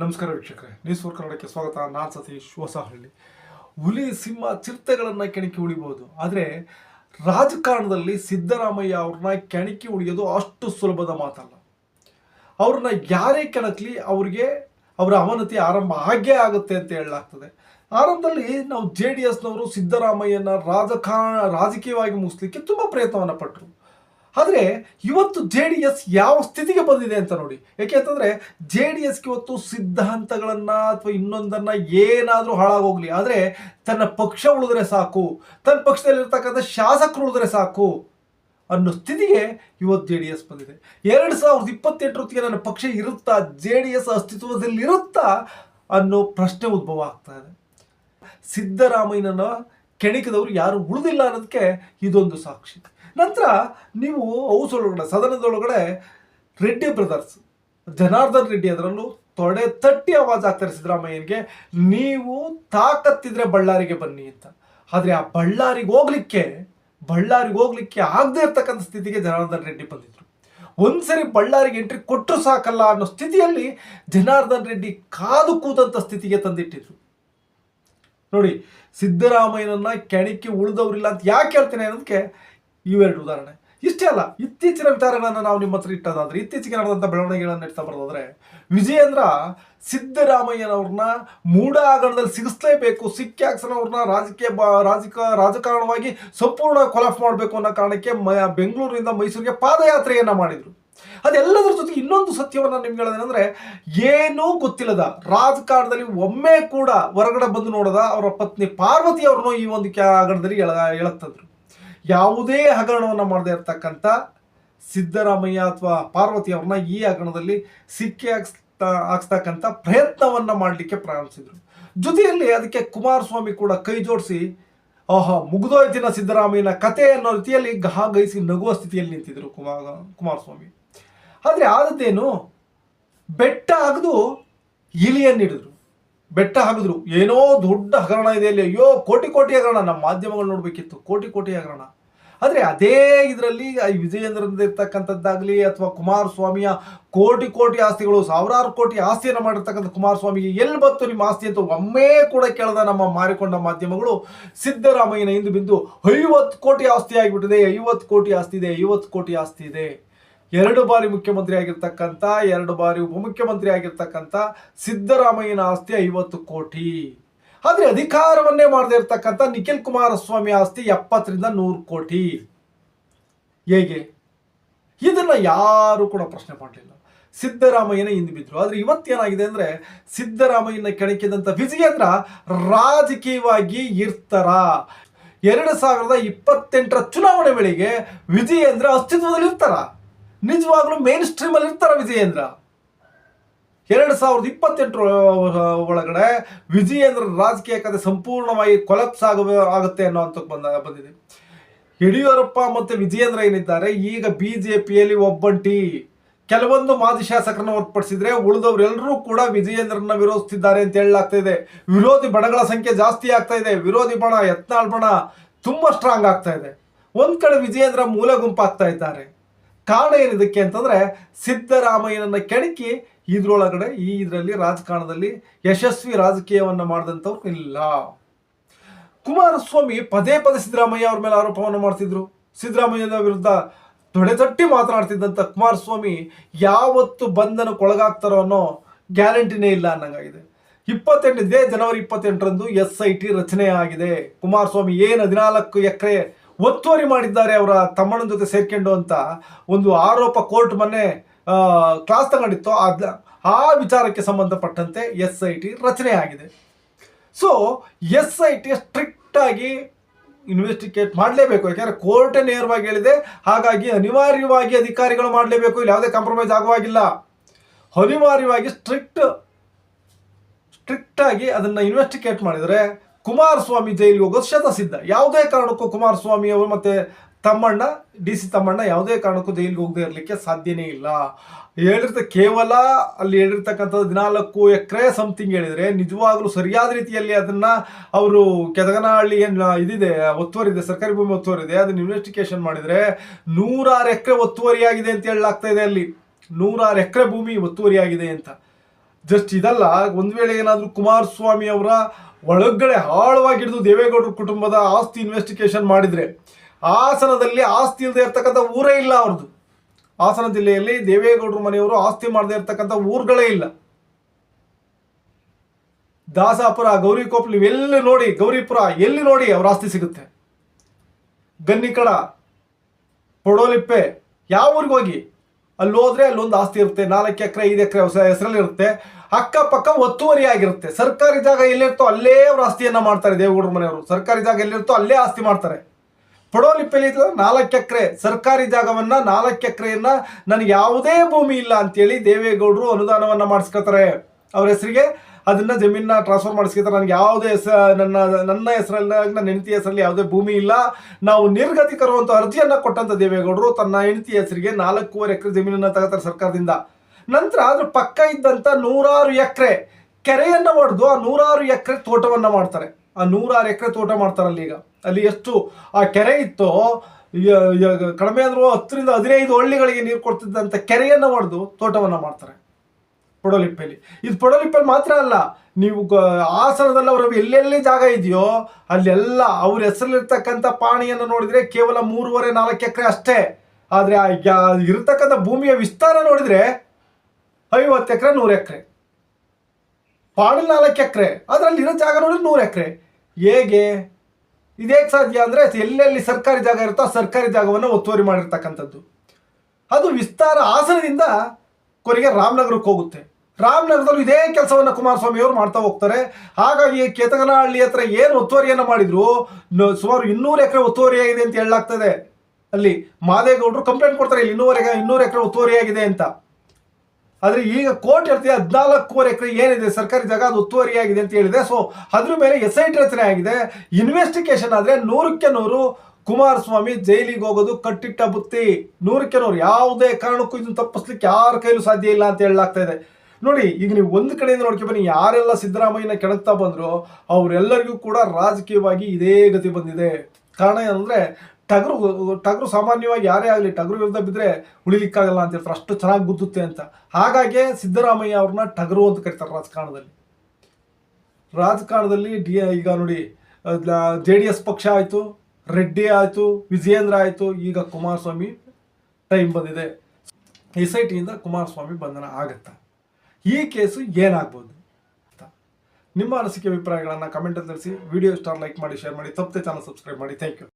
ನಮಸ್ಕಾರ ವೀಕ್ಷಕರೇ news four ಕನ್ನಡಕ್ಕೆ ಸ್ವಾಗತ. ನಾನು ಸತೀಶ್, ಹೊಸಹಳ್ಳಿ. ಹುಲಿ, ಸಿಂಹ, ಚಿರತೆಗಳನ್ನು ಕೆಣಕಿ ಉಳಿಬಹುದು ಆದರೆ ರಾಜಕಾರಣದಲ್ಲಿ ಸಿದ್ದರಾಮಯ್ಯ ಅವ್ರನ್ನ ಕೆಣಕಿ ಉಳಿಯೋದು ಅಷ್ಟು ಸುಲಭದ ಮಾತಲ್ಲ. ಅವ್ರನ್ನ ಯಾರೇ ಕೆಣಕಲಿ ಅವ್ರಿಗೆ ಅವರ ಅವನತಿ ಆರಂಭ ಆಗೇ ಆಗುತ್ತೆ ಅಂತ ಹೇಳಲಾಗ್ತದೆ. ಆರಂಭದಲ್ಲಿ ನಾವು ಜೆ ಡಿ ಎಸ್ನವರು ಸಿದ್ದರಾಮಯ್ಯನ ರಾಜಕಾರಣ, ರಾಜಕೀಯವಾಗಿ ಮುಗಿಸ್ಲಿಕ್ಕೆ ತುಂಬ ಪ್ರಯತ್ನವನ್ನು ಪಟ್ಟರು ಆದರೆ ಇವತ್ತು ಜೆ ಡಿ ಎಸ್ ಯಾವ ಸ್ಥಿತಿಗೆ ಬಂದಿದೆ ಅಂತ ನೋಡಿ. ಯಾಕೆ ಅಂತಂದರೆ ಜೆ ಡಿ ಎಸ್ಗೆ ಇವತ್ತು ಸಿದ್ಧಾಂತಗಳನ್ನ ಅಥವಾ ಇನ್ನೊಂದನ್ನ ಏನಾದರೂ ಹಾಳಾಗೋಗ್ಲಿ. ಆದರೆ ತನ್ನ ಪಕ್ಷ ಉಳಿದ್ರೆ ಸಾಕು. ತನ್ನ ಪಕ್ಷದಲ್ಲಿರ್ತಕ್ಕಂಥ ಶಾಸಕರು ಉಳಿದ್ರೆ ಸಾಕು ಅನ್ನೋ ಸ್ಥಿತಿಗೆ ಇವತ್ತು ಜೆ ಡಿ ಎಸ್ ಬಂದಿದೆ. ಎರಡು ಸಾವಿರದ ಇಪ್ಪತ್ತೆಂಟರೊತ್ತಿಗೆ ನನ್ನ ಪಕ್ಷ ಇರುತ್ತಾ, ಜೆ ಡಿ ಎಸ್ ಅಸ್ತಿತ್ವದಲ್ಲಿ ಇರುತ್ತಾ ಅನ್ನೋ ಪ್ರಶ್ನೆ ಉದ್ಭವ ಆಗ್ತಾ ಇದೆ. ಸಿದ್ದರಾಮಯ್ಯನ ಕೆಣಕಿದವರು ಯಾರು ಉಳಿದಿಲ್ಲ ಅನ್ನೋದಕ್ಕೆ ಇದೊಂದು ಸಾಕ್ಷಿ. ನಂತರ ನೀವು ಹೌಸ್ ಒಳಗಡೆ, ಸದನದೊಳಗಡೆ ರೆಡ್ಡಿ ಬ್ರದರ್ಸ್, ಜನಾರ್ದನ್ ರೆಡ್ಡಿ ಅದರಲ್ಲೂ ತೊಡೆ ತಟ್ಟಿ ಆವಾಜ್ ಆಗ್ತಾರೆ ಸಿದ್ದರಾಮಯ್ಯನಿಗೆ, ನೀವು ತಾಕತ್ತಿದ್ರೆ ಬಳ್ಳಾರಿಗೆ ಬನ್ನಿ ಅಂತ. ಆದರೆ ಆ ಬಳ್ಳಾರಿಗೆ ಹೋಗ್ಲಿಕ್ಕೆ ಬಳ್ಳಾರಿಗೆ ಹೋಗ್ಲಿಕ್ಕೆ ಆಗದೆ ಇರ್ತಕ್ಕಂಥ ಸ್ಥಿತಿಗೆ ಜನಾರ್ದನ್ ರೆಡ್ಡಿ ಬಂದಿದ್ರು. ಒಂದ್ಸರಿ ಬಳ್ಳಾರಿಗೆ ಎಂಟ್ರಿ ಕೊಟ್ಟರು ಸಾಕಲ್ಲ ಅನ್ನೋ ಸ್ಥಿತಿಯಲ್ಲಿ ಜನಾರ್ದನ್ ರೆಡ್ಡಿ ಕಾದು ಕೂದಂಥ ಸ್ಥಿತಿಗೆ ತಂದಿಟ್ಟಿದ್ರು. ನೋಡಿ, ಸಿದ್ದರಾಮಯ್ಯನನ್ನ ಕೆಣಕಿ ಉಳಿದವರಿಲ್ಲ ಅಂತ ಯಾಕೆ ಹೇಳ್ತೇನೆ ಅನ್ನೋದಕ್ಕೆ ಇವೆರಡು ಉದಾಹರಣೆ. ಇಷ್ಟೇ ಅಲ್ಲ, ಇತ್ತೀಚಿನ ವಿಚಾರಗಳನ್ನು ನಾವು ನಿಮ್ಮ ಹತ್ರ ಇಟ್ಟದಾದ್ರೆ, ಇತ್ತೀಚೆಗೆ ನಡೆದಂಥ ಬೆಳವಣಿಗೆಗಳನ್ನು ಇಡ್ತಾ ಬರೋದಾದ್ರೆ, ವಿಜಯೇಂದ್ರ ಸಿದ್ದರಾಮಯ್ಯನವ್ರನ್ನ ಮೂಡಾಗಣದಲ್ಲಿ ಸಿಗಿಸ್ಲೇಬೇಕು ಸಿಕ್ಕಿ ಅವ್ರನ್ನ ರಾಜಕೀಯ ರಾಜಕ, ರಾಜಕಾರಣವಾಗಿ ಸಂಪೂರ್ಣ ಕೊಲಾಫ್ ಮಾಡಬೇಕು ಅನ್ನೋ ಕಾರಣಕ್ಕೆ ಮ, ಬೆಂಗಳೂರಿನಿಂದ ಮೈಸೂರಿಗೆ ಪಾದಯಾತ್ರೆಯನ್ನು ಮಾಡಿದರು. ಅದೆಲ್ಲದರ ಜೊತೆಗೆ ಇನ್ನೊಂದು ಸತ್ಯವನ್ನು ನಿಮ್ಗೆ ಹೇಳೋದೇನೆಂದರೆ, ಏನೂ ಗೊತ್ತಿಲ್ಲದ ರಾಜಕಾರಣದಲ್ಲಿ ಒಮ್ಮೆ ಕೂಡ ಹೊರಗಡೆ ಬಂದು ನೋಡದ ಅವರ ಪತ್ನಿ ಪಾರ್ವತಿ ಅವ್ರನ್ನೂ ಈ ಒಂದು ಕ್ಯಾ, ಆಗಣದಲ್ಲಿ ಎಳ ಎಳತ್ತಂದ್ರು ಯಾವುದೇ ಹಗರಣವನ್ನು ಮಾಡದೇ ಇರತಕ್ಕಂಥ ಸಿದ್ದರಾಮಯ್ಯ ಅಥವಾ ಪಾರ್ವತಿ ಅವ್ರನ್ನ ಈ ಹಗರಣದಲ್ಲಿ ಸಿಕ್ಕಿ ಹಾಕ್ಸ್ತಾ, ಹಾಕ್ಸ್ತಕ್ಕಂಥ ಪ್ರಯತ್ನವನ್ನು ಮಾಡಲಿಕ್ಕೆ ಪ್ರಾರಂಭಿಸಿದರು. ಜೊತೆಯಲ್ಲಿ ಅದಕ್ಕೆ ಕುಮಾರಸ್ವಾಮಿ ಕೂಡ ಕೈ ಜೋಡಿಸಿ, ಆಹಾ, ಮುಗ್ದೋಯ್ತಿನ ಸಿದ್ದರಾಮಯ್ಯನ ಕತೆ ಅನ್ನೋ ರೀತಿಯಲ್ಲಿ ಗಹ ಗೈಸಿ ನಗುವ ಸ್ಥಿತಿಯಲ್ಲಿ ನಿಂತಿದ್ರು ಕುಮಾರ ಕುಮಾರಸ್ವಾಮಿ. ಆದರೆ ಆದದ್ದೇನು? ಬೆಟ್ಟ ಅಗದು ಇಲಿಯನ್ನು ಹಿಡಿದ್ರು ಬೆಟ್ಟ ಹಾಕಿದ್ರು ಏನೋ ದೊಡ್ಡ ಹಗರಣ ಇದೆ ಅಲ್ಲಿ. ಅಯ್ಯೋ, ಕೋಟಿ ಕೋಟಿ ಹಗರಣ. ನಮ್ಮ ಮಾಧ್ಯಮಗಳು ನೋಡಬೇಕಿತ್ತು. ಕೋಟಿ ಕೋಟಿ ಹಗರಣ. ಆದರೆ ಅದೇ ಇದರಲ್ಲಿ ಈ ವಿಜಯೇಂದ್ರದ ಇರ್ತಕ್ಕಂಥದ್ದಾಗಲಿ ಅಥವಾ ಕುಮಾರಸ್ವಾಮಿಯ ಕೋಟಿ ಕೋಟಿ ಆಸ್ತಿಗಳು, ಸಾವಿರಾರು ಕೋಟಿ ಆಸ್ತಿಯನ್ನು ಮಾಡಿರ್ತಕ್ಕಂಥ ಕುಮಾರಸ್ವಾಮಿಗೆ ಎಲ್ಲಿ ಬಂತು ನಿಮ್ಮ ಆಸ್ತಿ ಅಂತ ಒಮ್ಮೆ ಕೂಡ ಕೇಳದ ನಮ್ಮ ಮಾರಿಕೊಂಡ ಮಾಧ್ಯಮಗಳು ಸಿದ್ದರಾಮಯ್ಯನ ಹಿಂದೆ ಬಿದ್ದು ಐವತ್ತು ಕೋಟಿ ಆಸ್ತಿ ಆಗಿಬಿಟ್ಟಿದೆ, ಐವತ್ತು ಕೋಟಿ ಆಸ್ತಿ ಇದೆ, ಐವತ್ತು ಕೋಟಿ ಆಸ್ತಿ ಇದೆ. ಎರಡು ಬಾರಿ ಮುಖ್ಯಮಂತ್ರಿ ಆಗಿರ್ತಕ್ಕಂಥ, ಎರಡು ಬಾರಿ ಉಪಮುಖ್ಯಮಂತ್ರಿ ಆಗಿರ್ತಕ್ಕಂಥ ಸಿದ್ದರಾಮಯ್ಯನ ಆಸ್ತಿ ಐವತ್ತು ಕೋಟಿ. ಆದರೆ ಅಧಿಕಾರವನ್ನೇ ಮಾಡದೇ ಇರ್ತಕ್ಕಂಥ ನಿಖಿಲ್ ಕುಮಾರಸ್ವಾಮಿ ಆಸ್ತಿ ಎಪ್ಪತ್ತರಿಂದ ನೂರು ಕೋಟಿ. ಹೇಗೆ? ಇದನ್ನ ಯಾರು ಕೂಡ ಪ್ರಶ್ನೆ ಮಾಡಲಿಲ್ಲ. ಸಿದ್ದರಾಮಯ್ಯನ ಹಿಂದೆ ಬಿದ್ದರು ಆದರೆ ಇವತ್ತೇನಾಗಿದೆ ಅಂದರೆ ಸಿದ್ದರಾಮಯ್ಯನ ಕೆಣಕಿದಂಥ ವಿಜಯೇಂದ್ರ ರಾಜಕೀಯವಾಗಿ ಇರ್ತಾರ. ಎರಡು ಸಾವಿರದ ಇಪ್ಪತ್ತೆಂಟರ ಚುನಾವಣೆ ವೇಳೆಗೆ ವಿಜಯೇಂದ್ರ ಅಸ್ತಿತ್ವದಲ್ಲಿ ಇರ್ತಾರ ನಿಜವಾಗ್ಲೂ ಮೇನ್ ಸ್ಟ್ರೀಮಲ್ಲಿ ಇರ್ತಾರ ವಿಜಯೇಂದ್ರ. ಎರಡು ಸಾವಿರದ ಇಪ್ಪತ್ತೆಂಟರ ಒಳಗಡೆ ವಿಜಯೇಂದ್ರ ರಾಜಕೀಯ ಕತೆ ಸಂಪೂರ್ಣವಾಗಿ ಕೊಲಪ್ಸ್ ಆಗ, ಆಗುತ್ತೆ ಅನ್ನೋ ಅಂತ ಬಂದ, ಬಂದಿದೆ. ಯಡಿಯೂರಪ್ಪ ಮತ್ತು ವಿಜಯೇಂದ್ರ ಏನಿದ್ದಾರೆ? ಈಗ ಬಿ ಜೆ ಪಿಯಲ್ಲಿ ಒಬ್ಬಂಟಿ. ಕೆಲವೊಂದು ಮಾಜಿ ಶಾಸಕರನ್ನು ಹೊರತುಪಡಿಸಿದ್ರೆ ಉಳಿದವರೆಲ್ಲರೂ ಕೂಡ ವಿಜಯೇಂದ್ರನ ವಿರೋಧಿಸ್ತಿದ್ದಾರೆ ಅಂತ ಹೇಳಲಾಗ್ತಾ ಇದೆ. ವಿರೋಧಿ ಬಣಗಳ ಸಂಖ್ಯೆ ಜಾಸ್ತಿ ಆಗ್ತಾ ಇದೆ. ವಿರೋಧಿ ಬಣ, ಯತ್ನಾಳ್ ಬಣ ತುಂಬ ಸ್ಟ್ರಾಂಗ್ ಆಗ್ತಾ ಇದೆ. ಒಂದ್ ಕಡೆ ವಿಜಯೇಂದ್ರ ಮೂಲ ಗುಂಪಾಗ್ತಾ ಇದ್ದಾರೆ. ಕಾರಣ ಏನಿದಕ್ಕೆ ಅಂತಂದ್ರೆ ಸಿದ್ದರಾಮಯ್ಯನನ್ನ ಕೆಣಕಿ ಇದ್ರೊಳಗಡೆ ಈ ಇದರಲ್ಲಿ ರಾಜಕಾರಣದಲ್ಲಿ ಯಶಸ್ವಿ ರಾಜಕೀಯವನ್ನ ಮಾಡಿದಂಥವ್ರು ಇಲ್ಲ. ಕುಮಾರಸ್ವಾಮಿ ಪದೇ ಪದೇ ಸಿದ್ದರಾಮಯ್ಯ ಅವ್ರ ಮೇಲೆ ಆರೋಪವನ್ನು ಮಾಡ್ತಿದ್ರು. ಸಿದ್ದರಾಮಯ್ಯನ ವಿರುದ್ಧ ತೊಡೆತಟ್ಟಿ ಮಾತನಾಡ್ತಿದ್ದಂಥ ಕುಮಾರಸ್ವಾಮಿ ಯಾವತ್ತು ಬಂಧನಕ್ಕೊಳಗಾಗ್ತಾರೋ ಅನ್ನೋ ಗ್ಯಾರಂಟಿನೇ ಇಲ್ಲ ಅನ್ನಂಗಾಗಿದೆ. ಇಪ್ಪತ್ತೆಂಟು ಇದೇ ಜನವರಿ ಇಪ್ಪತ್ತೆಂಟರಂದು ಎಸ್ ಐ ಟಿ ರಚನೆ ಆಗಿದೆ. ಕುಮಾರಸ್ವಾಮಿ ಏನು ಹದಿನಾಲ್ಕು ಎಕರೆ ಒತ್ತುವರಿ ಮಾಡಿದ್ದಾರೆ ಅವರ ತಮ್ಮನ ಜೊತೆ ಸೇರ್ಕೊಂಡು ಅಂತ ಒಂದು ಆರೋಪ ಕೋರ್ಟ್ ಮೊನ್ನೆ ಕ್ಲಾಸ್ ತಗೊಂಡಿತ್ತು. ಆ ವಿಚಾರಕ್ಕೆ ಸಂಬಂಧಪಟ್ಟಂತೆ ಎಸ್ ಐ ಟಿ ರಚನೆ ಆಗಿದೆ. So S I T strict ಆಗಿ ಇನ್ವೆಸ್ಟಿಗೇಟ್ ಮಾಡಲೇಬೇಕು. ಯಾಕಂದ್ರೆ ಕೋರ್ಟೇ ನೇರವಾಗಿ ಹೇಳಿದೆ, ಹಾಗಾಗಿ ಅನಿವಾರ್ಯವಾಗಿ ಅಧಿಕಾರಿಗಳು ಮಾಡಲೇಬೇಕು. ಇಲ್ಲಿ ಯಾವುದೇ ಕಾಂಪ್ರಮೈಸ್ ಆಗುವಾಗಿಲ್ಲ. ಅನಿವಾರ್ಯವಾಗಿ ಸ್ಟ್ರಿಕ್ಟ್ ಸ್ಟ್ರಿಕ್ಟ್ ಆಗಿ ಅದನ್ನ ಇನ್ವೆಸ್ಟಿಗೇಟ್ ಮಾಡಿದರೆ ಕುಮಾರಸ್ವಾಮಿ ಜೈಲಿಗೆ ಹೋಗೋದು ಶತಸಿದ್ಧ. ಯಾವುದೇ ಕಾರಣಕ್ಕೂ ಕುಮಾರಸ್ವಾಮಿ ಅವರು ಮತ್ತೆ ತಮ್ಮಣ್ಣ, ಡಿ ಸಿ ತಮ್ಮಣ್ಣ ಯಾವುದೇ ಕಾರಣಕ್ಕೂ ಜೈಲಿಗೆ ಹೋಗದೆ ಇರಲಿಕ್ಕೆ ಸಾಧ್ಯನೇ ಇಲ್ಲ. ಹೇಳಿರ್ತ, ಕೇವಲ ಅಲ್ಲಿ ಹೇಳಿರ್ತಕ್ಕಂಥದ್ದು ಹದಿನಾಲ್ಕು ಎಕರೆ ಸಮಥಿಂಗ್ ಹೇಳಿದರೆ ನಿಜವಾಗ್ಲೂ ಸರಿಯಾದ ರೀತಿಯಲ್ಲಿ ಅದನ್ನು ಅವರು ಕೆದಗನಹಳ್ಳಿ ಏನು ಇದಿದೆ, ಒತ್ತುವರಿದೆ, ಸರ್ಕಾರಿ ಭೂಮಿ ಒತ್ತುವರಿದೆ, ಅದನ್ನು ಅದನ್ನ ಇನ್ವೆಸ್ಟಿಗೇಷನ್ ಮಾಡಿದರೆ ನೂರಾರು ಎಕರೆ ಒತ್ತುವರಿಯಾಗಿದೆ ಅಂತ ಹೇಳಲಾಗ್ತಾ ಇದೆ ಅಲ್ಲಿ. ನೂರಾರು ಎಕರೆ ಭೂಮಿ ಒತ್ತುವರಿಯಾಗಿದೆ ಅಂತ. ಜಸ್ಟ್ ಇದಲ್ಲ, ಒಂದು ವೇಳೆ ಏನಾದರೂ ಕುಮಾರಸ್ವಾಮಿ ಅವರ ಒಳಗಡೆ ಆಳವಾಗಿ ಹಿಡಿದು ದೇವೇಗೌಡರ ಕುಟುಂಬದ ಆಸ್ತಿ ಇನ್ವೆಸ್ಟಿಗೇಷನ್ ಮಾಡಿದ್ರೆ, ಹಾಸನದಲ್ಲಿ ಆಸ್ತಿ ಇಲ್ಲದೆ ಇರ್ತಕ್ಕಂಥ ಊರೇ ಇಲ್ಲ ಅವ್ರದ್ದು ಹಾಸನ ಜಿಲ್ಲೆಯಲ್ಲಿ ದೇವೇಗೌಡರ ಮನೆಯವರು ಆಸ್ತಿ ಮಾಡದೇ ಇರ್ತಕ್ಕಂಥ ಊರುಗಳೇ ಇಲ್ಲ. ದಾಸಾಪುರ ಗೌರಿಕೋಪ್ಲಿ ಎಲ್ಲಿ ನೋಡಿ, ಗೌರಿಪುರ ಎಲ್ಲಿ ನೋಡಿ ಅವ್ರ ಆಸ್ತಿ ಸಿಗುತ್ತೆ? ಗನ್ನಿಕಡ, ಪೊಡೋಲಿಪ್ಪೆ, ಯಾವ ಊರಿಗೆ ಹೋಗಿ? ಅಲ್ಲಿ ಹೋದ್ರೆ ಅಲ್ಲೊಂದು ಆಸ್ತಿ ಇರುತ್ತೆ, ನಾಲ್ಕು ಎಕರೆ, ಐದು ಎಕರೆ ಹೆಸರಲ್ಲಿ ಇರುತ್ತೆ. ಅಕ್ಕಪಕ್ಕ ಒತ್ತುವರಿ ಆಗಿರುತ್ತೆ. ಸರ್ಕಾರಿ ಜಾಗ ಎಲ್ಲಿರ್ತೋ ಅಲ್ಲೇ ಅವ್ರ ಆಸ್ತಿಯನ್ನ ಮಾಡ್ತಾರೆ ದೇವೇಗೌಡರ ಮನೆಯವರು. ಸರ್ಕಾರಿ ಜಾಗ ಎಲ್ಲಿರ್ತೋ ಅಲ್ಲೇ ಆಸ್ತಿ ಮಾಡ್ತಾರೆ. ಪಡೋಲಿಪ್ಪಲ್ಲಿ ನಾಲ್ಕು ಎಕರೆ, ಸರ್ಕಾರಿ ಜಾಗವನ್ನ ನಾಲ್ಕು ಎಕರೆಯನ್ನ ನನಗೆ ಯಾವುದೇ ಭೂಮಿ ಇಲ್ಲ ಅಂತೇಳಿ ದೇವೇಗೌಡರು ಅನುದಾನವನ್ನ ಮಾಡಿಸ್ಕೊತಾರೆ. ಅವ್ರ ಹೆಸರಿಗೆ ಅದನ್ನ ಜಮೀನ ಟ್ರಾನ್ಸ್ಫರ್ ಮಾಡಿಸ್ಕೊತಾರೆ ನನಗೆ ಯಾವುದೇ ಹೆಸ, ನನ್ನ ನನ್ನ ಹೆಸರಲ್ಲಿ, ನನ್ನ ಹೆಂಡತಿ ಹೆಸರಲ್ಲಿ ಯಾವುದೇ ಭೂಮಿ ಇಲ್ಲ. ನಾವು ನಿರ್ಗತಿಕರು ಅಂತ ಅರ್ಜಿಯನ್ನು ಕೊಟ್ಟಂತ ದೇವೇಗೌಡರು ತನ್ನ ಹೆಂಡತಿ ಹೆಸರಿಗೆ ನಾಲ್ಕೂವರೆ ಎಕರೆ ಜಮೀನನ್ನ ತಗೋತಾರೆ ಸರ್ಕಾರದಿಂದ. ನಂತರ ಅದ್ರ ಪಕ್ಕ ಇದ್ದಂತ ನೂರಾರು ಎಕರೆ ಕೆರೆಯನ್ನ ಹೊಡೆದು ಆ ನೂರಾರು ಎಕರೆ ತೋಟವನ್ನ ಮಾಡ್ತಾರೆ. ಆ ನೂರಾರು ಎಕರೆ ತೋಟ ಮಾಡ್ತಾರೆ ಅಲ್ಲಿ ಈಗ. ಅಲ್ಲಿ ಎಷ್ಟು ಆ ಕೆರೆ ಇತ್ತೋ ಕಡಿಮೆ ಅಂದ್ರೂ ಹತ್ತರಿಂದ ಹದಿನೈದು ಹಳ್ಳಿಗಳಿಗೆ ನೀರು ಕೊಡ್ತಿದ್ದಂಥ ಕೆರೆಯನ್ನ ಹೊಡೆದು ತೋಟವನ್ನ ಮಾಡ್ತಾರೆ. ಪೊಡಲಿಪ್ಪೆಲಿ ಇದು ಪೊಡಲಿಪ್ಪೆಲಿ ಮಾತ್ರ ಅಲ್ಲ, ನೀವು ಗ- ಅವರು ಎಲ್ಲೆಲ್ಲಿ ಜಾಗ ಇದೆಯೋ, ಅಲ್ಲೆಲ್ಲ ಅವ್ರ ಹೆಸರಲ್ಲಿರ್ತಕ್ಕಂಥ ಪಾಣಿಯನ್ನು ನೋಡಿದರೆ ಕೇವಲ ಮೂರುವರೆ ನಾಲ್ಕು ಎಕರೆ ಅಷ್ಟೇ. ಆದರೆ ಯಾ- ಭೂಮಿಯ ವಿಸ್ತಾರ ನೋಡಿದರೆ ಐವತ್ತು ಎಕರೆ, ನೂರು ಎಕರೆ. ಪಾಣಿ ನಾಲ್ಕು ಎಕರೆ ಅದರಲ್ಲಿ ಇರೋ ಜಾಗ ನೋಡಿದ್ರೆ ನೂರು ಎಕರೆ. ಹೇಗೆ? ಇದೇಗೆ ಸಾಧ್ಯ ಅಂದರೆ ಎಲ್ಲೆಲ್ಲಿ ಸರ್ಕಾರಿ ಜಾಗ ಇರುತ್ತೋ ಸರ್ಕಾರಿ ಜಾಗವನ್ನು ಒತ್ತುವರಿ ಮಾಡಿರ್ತಕ್ಕಂಥದ್ದು. ಅದು ವಿಸ್ತಾರ ಹಾಸನದಿಂದ ಕೊನೆಗೆ ರಾಮನಗರಕ್ಕೆ ಹೋಗುತ್ತೆ. ರಾಮನಗರದಲ್ಲೂ ಇದೇ ಕೆಲಸವನ್ನು ಕುಮಾರಸ್ವಾಮಿ ಅವರು ಮಾಡ್ತಾ ಹೋಗ್ತಾರೆ. ಹಾಗಾಗಿ ಕೇತಗನಹಳ್ಳಿ ಹತ್ರ ಏನು ಒತ್ತುವರಿಯನ್ನು ಮಾಡಿದ್ರು? ಸುಮಾರು ಇನ್ನೂರು ಎಕರೆ ಒತ್ತುವರಿಯಾಗಿದೆ ಅಂತ ಹೇಳಲಾಗ್ತದೆ. ಅಲ್ಲಿ ಮಾದೇಗೌಡರು ಕಂಪ್ಲೇಂಟ್ ಕೊಡ್ತಾರೆ, ಇಲ್ಲಿ ಇನ್ನೂವರೆ ಇನ್ನೂರು ಎಕರೆ ಒತ್ತುವರಿಯಾಗಿದೆ ಅಂತ. ಆದ್ರೆ ಈಗ ಕೋರ್ಟ್ ಹೇಳ್ತೀವಿ ಹದಿನಾಲ್ಕೂವರೆ ಎಕರೆ ಏನಿದೆ, ಸರ್ಕಾರಿ ಜಾಗ ಅದು ಒತ್ತುವರಿಯಾಗಿದೆ ಅಂತ ಹೇಳಿದೆ. ಸೊ ಅದ್ರ ಮೇಲೆ ಎಸ್ ಐ ಟಿ ರಚನೆ ಆಗಿದೆ. ಇನ್ವೆಸ್ಟಿಗೇಷನ್ ಆದ್ರೆ ನೂರಕ್ಕೆ ನೂರು ಕುಮಾರಸ್ವಾಮಿ ಜೈಲಿಗೆ ಹೋಗೋದು ಕಟ್ಟಿಟ್ಟ ಬುತ್ತಿ. ನೂರಕ್ಕೆ ನೂರು, ಯಾವುದೇ ಕಾರಣಕ್ಕೂ ಇದನ್ನು ತಪ್ಪಿಸ್ಲಿಕ್ಕೆ ಯಾರ ಕೈಲೂ ಸಾಧ್ಯ ಇಲ್ಲ ಅಂತ ಹೇಳಲಾಗ್ತಾ ಇದೆ. ನೋಡಿ, ಈಗ ನೀವು ಒಂದು ಕಡೆಯಿಂದ ನೋಡ್ಕೊ ಬನ್ನಿ, ಯಾರೆಲ್ಲ ಸಿದ್ದರಾಮಯ್ಯನ ಕೆಣಕ್ತಾ ಬಂದ್ರು, ಅವರೆಲ್ಲರಿಗೂ ಕೂಡ ರಾಜಕೀಯವಾಗಿ ಇದೇ ಗತಿ ಬಂದಿದೆ. ಕಾರಣ ಏನಂದ್ರೆ, ಟಗರು ಟಗರು ಸಾಮಾನ್ಯವಾಗಿ ಯಾರೇ ಆಗಲಿ, ಟಗರು ವಿರುದ್ಧ ಬಿದ್ದರೆ ಉಳಿಲಿಕ್ಕಾಗಲ್ಲ ಅಂತ ಹೇಳ್ತಾರೆ. ಅಷ್ಟು ಚೆನ್ನಾಗಿ ಗುದ್ದುತ್ತೆ ಅಂತ. ಹಾಗಾಗಿ ಸಿದ್ದರಾಮಯ್ಯ ಅವ್ರನ್ನ ಟಗರು ಅಂತ ಕರೀತಾರೆ ರಾಜಕಾರಣದಲ್ಲಿ. ರಾಜಕಾರಣದಲ್ಲಿ ಡಿ, ಈಗ ನೋಡಿ ಜೆ ಡಿ ಎಸ್ ಪಕ್ಷ ಆಯಿತು ರೆಡ್ಡಿ ಆಯಿತು, ವಿಜಯೇಂದ್ರ ಆಯಿತು, ಈಗ ಕುಮಾರಸ್ವಾಮಿ ಟೈಮ್ ಬಂದಿದೆ. ಎಸ್ ಐ ಟಿಯಿಂದ ಕುಮಾರಸ್ವಾಮಿ ಬಂಧನ ಆಗುತ್ತೆ. ಈ ಕೇಸು ಏನಾಗ್ಬೋದು? ಅಂತ ನಿಮ್ಮ ಅನಿಸಿಕೆ ಅಭಿಪ್ರಾಯಗಳನ್ನು ಕಮೆಂಟಲ್ಲಿ ತಿಳಿಸಿ. ವಿಡಿಯೋ ಸ್ಟಾರ್ ಲೈಕ್ ಮಾಡಿ ಶೇರ್ ಮಾಡಿ. ತಪ್ಪದೆ ಚಾನಲ್ ಸಬ್ಸ್ಕ್ರೈಬ್ ಮಾಡಿ. Thank you